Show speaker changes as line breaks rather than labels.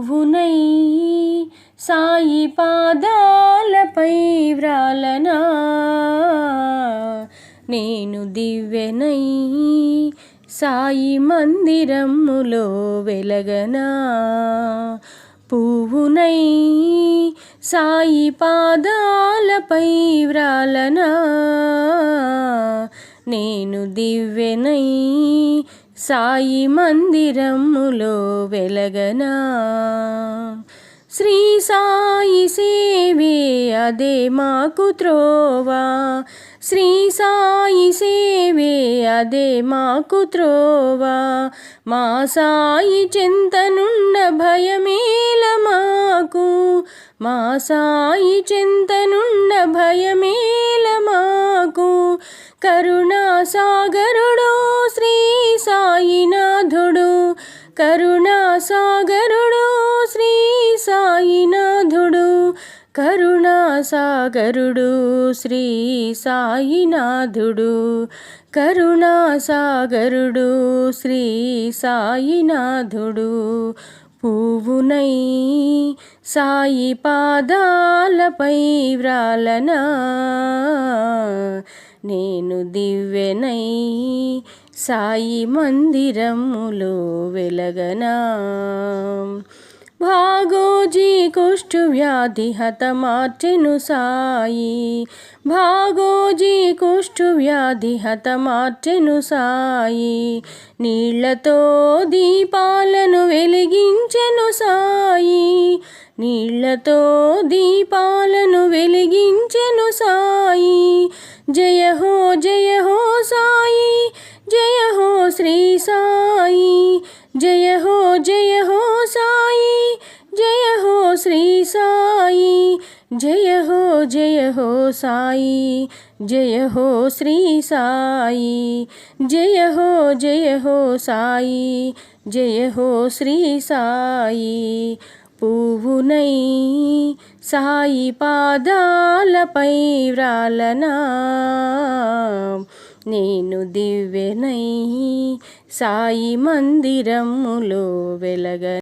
నువ్వునై సాయి పాదాలపై వ్రాలనా? నేను దివ్యనై సాయి మందిరములో వెలగనా? పువ్వునై సాయి పాదాలపై వ్రాలనా? నేను దివ్యనై సాయి మందిరములో వెలగనా? శ్రీ సాయి సేవే అదే మాకు త్రోవా. శ్రీ సాయి సేవే అదే మాకు త్రోవా. మా సాయి చింతనుండ భయమేల మాకు. మా సాయి చింతనుండ భయమేల మాకు. కరుణా సాగరుడు సాయినాథుడు కరుణా సాగరుడు శ్రీ సాయినాథుడు కరుణా సాగరుడు శ్రీ సాయినాథుడు కరుణా సాగరుడు శ్రీ సాయినాథుడు. పువ్వునై సాయి పాదాలపై వ్రాలనా? నేను దివ్యనై సాయి మందిరములో వెలగనా. భాగోజీ కుష్ఠు వ్యాధి హతమార్చెను సాయి. భాగోజీ కుష్ఠు వ్యాధి హతమార్చెను సాయి. నీళ్ళతో దీపాలను వెలిగించెను సాయి. నీళ్ళతో దీపాలను వెలిగించెను సాయి. జయ హో జయ హో జయ హో సాయి జయ హో శ్రీ సాయి జయ హో జయ హో సాయి జయ హో శ్రీ సాయి జయ హో జయ హో సాయి జయ హో శ్రీ సాయి పువ్వునై సాయి పాదాలపై వ్రాలనా నేను దివ్యనై సాయి మందిరములో వెలగ